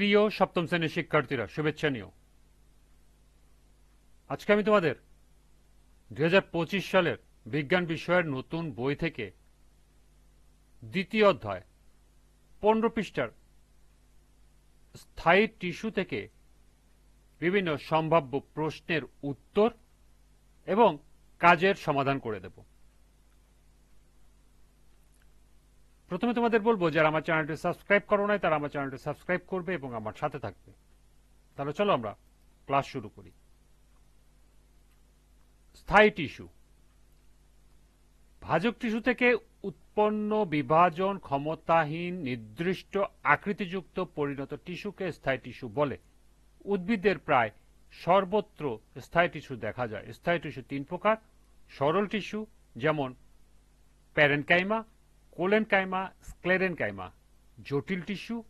প্রিয় সপ্তম শ্রেণির শিক্ষার্থীরা, শুভেচ্ছা নিও। আজকে আমি তোমাদের দু হাজার পঁচিশ সালের বিজ্ঞান বিষয়ের নতুন বই থেকে দ্বিতীয় অধ্যায়, পনেরো পৃষ্ঠার স্থায়ী টিস্যু থেকে বিভিন্ন সম্ভাব্য প্রশ্নের উত্তর এবং কাজের সমাধান করে দেব। প্রথমে তোমাদের বলব, যারা আমার চ্যানেলটি সাবস্ক্রাইব করো নাই, তারা আমার চ্যানেলটি সাবস্ক্রাইব করবে এবং আমার সাথে থাকবে। তাহলে চলো আমরা ক্লাস শুরু করি। স্থায়ী টিস্যু। ভাজক টিস্যু থেকে উৎপন্ন বিভাজন ক্ষমতাহীন নির্দিষ্ট আকৃতিযুক্ত পরিণত টিস্যুকে স্থায়ী টিস্যু বলে। উদ্ভিদের প্রায় সর্বত্র স্থায়ী টিস্যু দেখা যায়। স্থায়ী টিস্যু তিন প্রকার। সরল টিস্যু, যেমন প্যারেনকাইমা কোলেনকাইমা, স্ক্লেরেনকাইমা, জটিল টিস্যু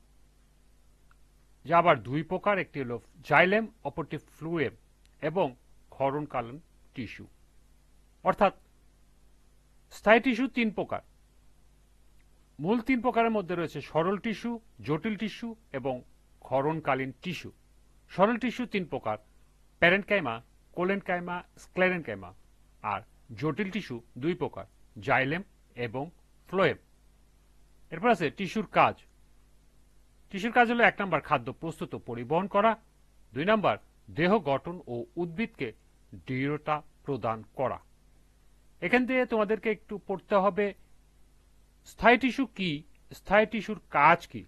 যা আবার দুই প্রকার, একটি হল জাইলেম, অপরটি ফ্লুয়েম এবং ক্ষরণকালীন টিস্যু। অর্থাৎ স্থায়ী টিস্যু তিন প্রকার। মূল তিন প্রকারের মধ্যে রয়েছে সরল টিস্যু, জটিল টিস্যু এবং ক্ষরণকালীন টিস্যু। সরল টিস্যু তিন প্রকার, প্যারেনকাইমা, কোলেনকাইমা, স্ক্লেরেনকাইমা আর জটিল টিস্যু দুই প্রকার, জাইলেম এবং ফ্লোয়েম। এরপর আছে টিস্যুর কাজ। টিস্যুর কাজ হলো এক নম্বর খাদ্য প্রস্তুত পরিবহন করা। দুই নম্বর, দেহ গঠন ও উদ্ভিদকে দৃঢ়তা প্রদান করা। এখান থেকে তোমাদেরকে একটু পড়তে হবে, স্থায়ী টিস্যু কি? স্থায়ী টিস্যুর কাজ কি?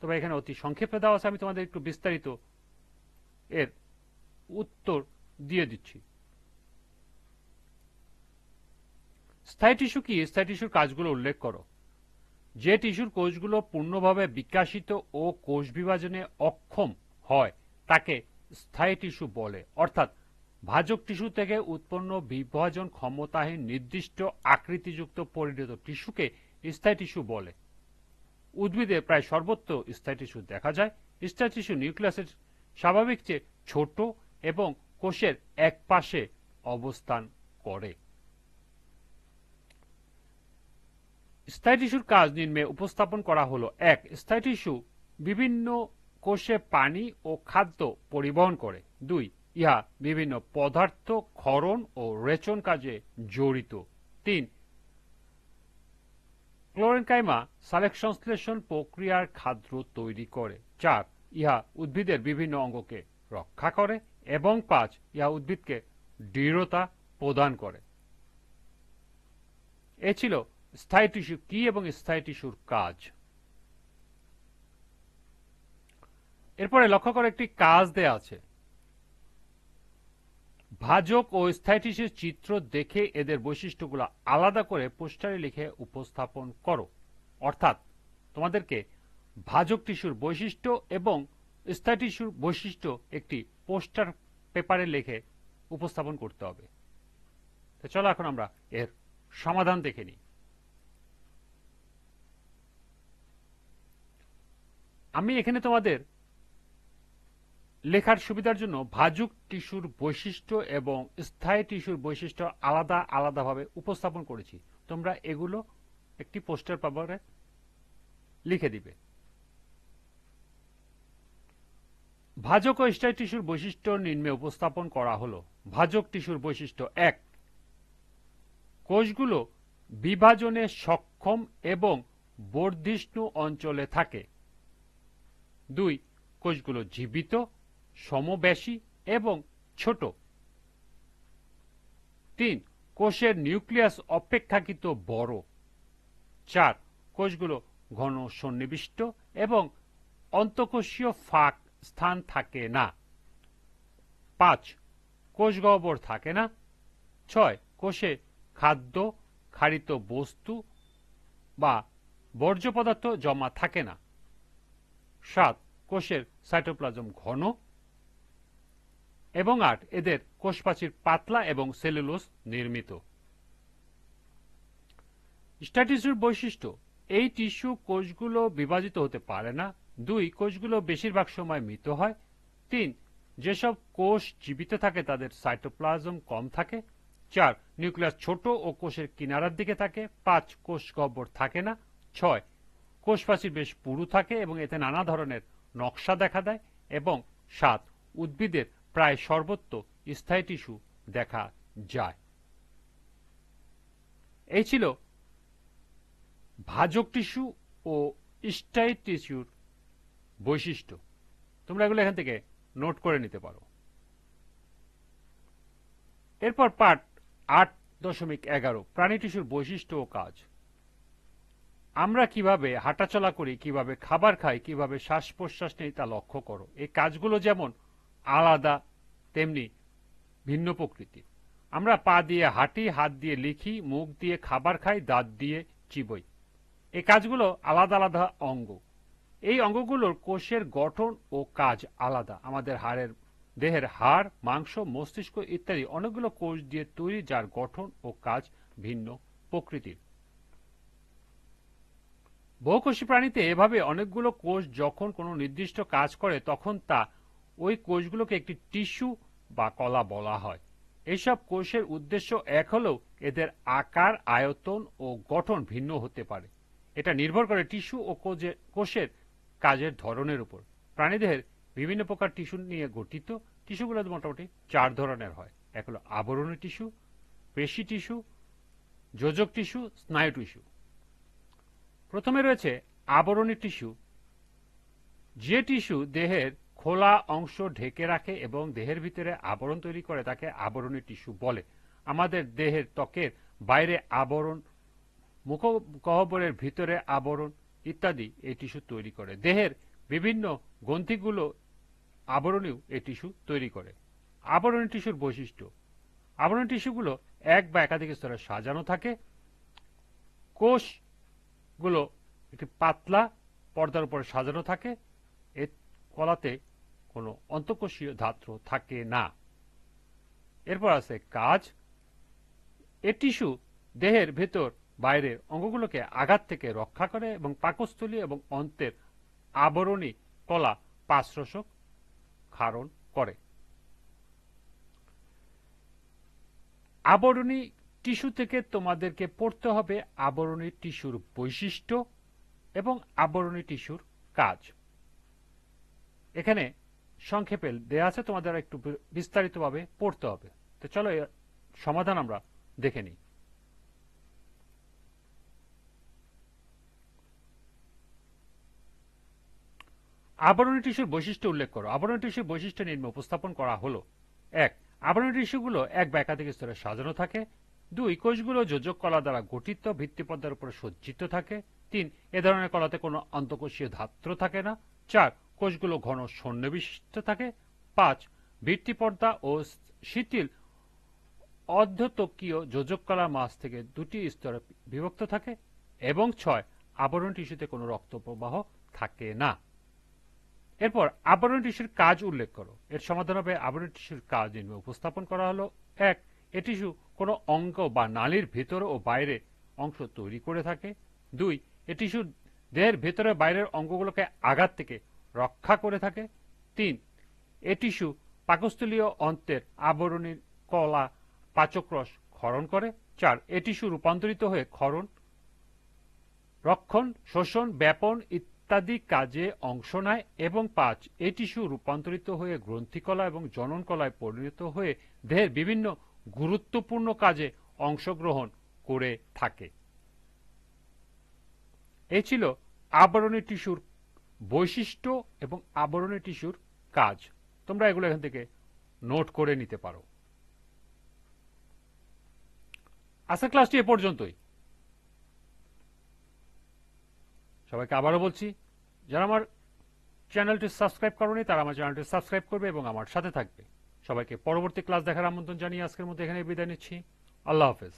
তবে এখানে অতি সংক্ষেপে দেওয়া আছে, আমি তোমাদের একটু বিস্তারিত এর উত্তর দিয়ে দিচ্ছি। স্থায়ী টিস্যু কি? স্থায়ী টিস্যুর কাজগুলো উল্লেখ করো। যে টিস্যুর কোষগুলো পূর্ণভাবে বিকাশিত ও কোষ বিভাজনে অক্ষম হয়, তাকে স্থায়ী টিস্যু বলে। অর্থাৎ, ভাজক টিস্যু থেকে উৎপন্ন বিভাজন ক্ষমতাহীন নির্দিষ্ট আকৃতিযুক্ত পরিণত টিস্যুকে স্থায়ী টিস্যু বলে। উদ্ভিদে প্রায় সর্বত্র স্থায়ী টিস্যু দেখা যায়। স্থায়ী টিস্যু নিউক্লিয়াসের স্বাভাবিক চেয়ে ছোট এবং কোষের এক পাশে অবস্থান করে। স্থায়ী টিস্যুর কাজ নিম্নে উপস্থাপন করা হলো। এক, স্থায়ী টিস্যু বিভিন্ন কোষে পানি ও খাদ্য পরিবহন করে। দুই, ইহা বিভিন্ন পদার্থ, ক্ষরণ ও রেচন কাজে জড়িত। তিন, ক্লোরেনকাইমা সালেক সংশ্লেষণ প্রক্রিয়ার খাদ্য তৈরি করে। চার, ইহা উদ্ভিদের বিভিন্ন অঙ্গকে রক্ষা করে এবং পাঁচ, ইহা উদ্ভিদকে দৃঢ়তা প্রদান করে। এ ছিল স্থায়ী টিস্যু কি এবং স্থায়ী টিস্যুর কাজ? এরপরে লক্ষ্য করে, একটি কাজ দেয়া আছে। ভাজক ও স্থায়ী টিস্যুর চিত্র দেখে এদের বৈশিষ্ট্যগুলো আলাদা করে পোস্টারে লিখে উপস্থাপন করো। অর্থাৎ, তোমাদেরকে ভাজক টিস্যুর বৈশিষ্ট্য এবং স্থায়ী টিস্যুর বৈশিষ্ট্য একটি পোস্টার পেপারে লিখে উপস্থাপন করতে হবে। চলো এখন আমরা এর সমাধান দেখে নিই। আমি এখানে তোমাদের লেখার সুবিধার জন্য ভাজুক টিস্যুর বৈশিষ্ট্য এবং স্থায়ী টিস্যুর বৈশিষ্ট্য আলাদা আলাদাভাবে উপস্থাপন করেছি। তোমরা এগুলো একটি পোস্টার পেপারে লিখে দিবে। ভাজক ও স্থায়ী টিস্যুর বৈশিষ্ট্য নিম্নে উপস্থাপন করা হলো। ভাজক টিস্যুর বৈশিষ্ট্য এক, কোষগুলো বিভাজনে সক্ষম এবং বর্ধিষ্ণু অঞ্চলে থাকে। দুই, কোষগুলো জীবিত সমবেশী এবং ছোট। তিন, কোষের নিউক্লিয়াস অপেক্ষাকৃত বড়। চার, কোষগুলো ঘন সন্নিবিষ্ট এবং অন্তকোষীয় ফাঁক স্থান থাকে না। পাঁচ, কোষ গহ্বর থাকে না। ছয়, কোষে খাদ্য, খারিত বস্তু বা বর্জ্য পদার্থ জমা থাকে না। সাত, কোষের সাইটোপ্লাজম ঘন এবং আট, এদের কোষপ্রাচীর পাতলা এবং সেলুলোস নির্মিত। স্ট্যাটিসুর বৈশিষ্ট্য, এই টিস্যু কোষগুলো বিভাজিত হতে পারে না। দুই, কোষগুলো বেশিরভাগ সময় মৃত হয়। তিন, যেসব কোষ জীবিত থাকে তাদের সাইটোপ্লাজম কম থাকে। চার, নিউক্লিয়াস ছোট ও কোষের কিনারার দিকে থাকে। পাঁচ, কোষ গব্বর থাকে না। ছয় কোষপ্রাচীর বেশ পুরু থাকে এবং এতে নানা ধরনের নকশা দেখা দেয় এবং সাত উদ্ভিদের প্রায় সর্বত্র স্থায়ী টিস্যু দেখা যায়। এই ছিল ভাজক টিস্যু ও স্থায়ী টিস্যুর বৈশিষ্ট্য। তোমরা এগুলো এখান থেকে নোট করে নিতে পারো। এরপর পাঠ আট দশমিক এগারো, প্রাণী টিস্যুর বৈশিষ্ট্য ও কাজ। আমরা কীভাবে হাঁটাচলা করি, কীভাবে খাবার খাই, কীভাবে শ্বাস প্রশ্বাস নেই তা লক্ষ্য করো। এই কাজগুলো যেমন আলাদা, তেমনি ভিন্ন প্রকৃতি আমরা পা দিয়ে হাঁটি, হাত দিয়ে লিখি, মুখ দিয়ে খাবার খাই, দাঁত দিয়ে চিবই। এই কাজগুলো আলাদা আলাদা অঙ্গ। এই অঙ্গগুলোর কোষের গঠন ও কাজ আলাদা। আমাদের হাড়ের, দেহের হাড়, মাংস, মস্তিষ্ক ইত্যাদি অনেকগুলো কোষ দিয়ে তৈরি, যার গঠন ও কাজ ভিন্ন প্রকৃতির। বহুকোষী প্রাণীতে এভাবে অনেকগুলো কোষ যখন কোনো নির্দিষ্ট কাজ করে, তখন তা ওই কোষগুলোকে একটি টিস্যু বা কলা বলা হয়। এইসব কোষের উদ্দেশ্য এক হলেও এদের আকার, আয়তন ও গঠন ভিন্ন হতে পারে। এটা নির্ভর করে টিস্যু ও কোষের কাজের ধরনের উপর। প্রাণীদেহের বিভিন্ন প্রকার টিস্যু নিয়ে গঠিত। টিস্যুগুলো মোটামুটি চার ধরনের হয়। এক হলো আবরণী টিস্যু, পেশি টিস্যু, যোজক টিস্যু, স্নায়ু টিস্যু। প্রথমে রয়েছে আবরণী টিস্যু। যে টিস্যু দেহের খোলা অংশ ঢেকে রাখে এবং দেহের ভিতরে আবরণ তৈরি করে, তাকে আবরণী টিস্যু বলে। আমাদের দেহের ত্বকের বাইরে আবরণ, মুখগহ্বরের ভিতরে আবরণ ইত্যাদি এই টিস্যু তৈরি করে। দেহের বিভিন্ন গ্রন্থিগুলো আবরণীয় এই টিস্যু তৈরি করে। আবরণী টিস্যুর বৈশিষ্ট্য। আবরণী টিস্যুগুলো এক বা একাধিক স্তরে সাজানো থাকে। কোষগুলো একটি পাতলা পর্দার উপরে সাজানো থাকে। এর কলাতে কোনো অন্তঃকোষীয় ধাত্র থাকে না। এরপর আছে কাজ। এ টিস্যু দেহের ভেতর বাইরের অঙ্গগুলোকে আঘাত থেকে রক্ষা করে এবং পাকস্থলী এবং অন্তের আবরণী কলা পাশ্রসক ক্ষারণ করে। আবরণী টিস্যু থেকে তোমাদেরকে পড়তে হবে আবরণী টিস্যুর বৈশিষ্ট্য এবং আবরণী টিস্যুর কাজ। এখানে সংক্ষেপে দেয়া আছে, তোমাদের একটু বিস্তারিতভাবে পড়তে হবে। তো চলো এর সমাধান আমরা দেখে নিই। আবরণী টিস্যুর বৈশিষ্ট্য উল্লেখ করো। আবরণী টিস্যুর বৈশিষ্ট্য নিম্ন উপস্থাপন করা হলো। এক, আবরণী টিস্যুগুলো এক বা একাধিক স্তরে সাজানো থাকে। দুই, কোষগুলো যোজক কলা দ্বারা গঠিত ভিত্তিপদ্মার উপর সজ্জিত থাকে। তিন, এ ধরনের কলাতে কোনো অন্তঃকোষীয় ধাত্র থাকে না। চার, কোষগুলো ঘন সন্নিবিষ্ট থাকে। পাঁচ, ভিত্তিপর্দা ও শিথিল অর্ধতকীয় যোজক কলার মাছ থেকে দুটি স্তরে বিভক্ত থাকে। এবং ছয়, আবরণ টিস্যুতে কোনো রক্ত প্রবাহ থাকে না। এরপর আবরণ টিস্যুর কাজ উল্লেখ করো। এর সমাধান হবে আবরণ টিস্যুর কাজ নিম্নে উপস্থাপন করা হলো। এক এ টিস্যু কোনো অঙ্গ বা নালীর ভেতরে ও বাইরে অংশ তৈরি করে থাকে। দুই এ টিস্যু দেহের ভেতরে বাইরের অঙ্গগুলোকে আঘাত থেকে রক্ষা করে থাকে। তিন এ টিস্যু পাকস্থলীয় অন্তের আবরণীর কলা পাচক্রস ক্ষরণ করে। চার এ টিস্যু রূপান্তরিত হয়ে ক্ষরণ, রক্ষণ, শোষণ, ব্যাপন ইত্যাদি কাজে অংশ নেয়। এবং পাঁচ এই টিস্যু রূপান্তরিত হয়ে গ্রন্থিকলা এবং জননকলায় পরিণত হয়ে দেহের বিভিন্ন গুরুত্বপূর্ণ কাজে অংশগ্রহণ করে থাকে। এই ছিল আবরণী টিস্যুর বৈশিষ্ট্য এবং আবরণী টিস্যুর কাজ। তোমরা এগুলো এখান থেকে নোট করে নিতে পারো। আজকের ক্লাসটি এ পর্যন্তই। সবাইকে আবারও বলছি, যারা আমার চ্যানেলটি সাবস্ক্রাইব করনি, তারা আমার চ্যানেলটি সাবস্ক্রাইব করবে এবং আমার সাথে থাকবে। সবাইকে পরবর্তী ক্লাস দেখার আমন্ত্রণ জানিয়ে আজকের মধ্যে এখানে বিদায় নিচ্ছি। আল্লাহ হাফেজ।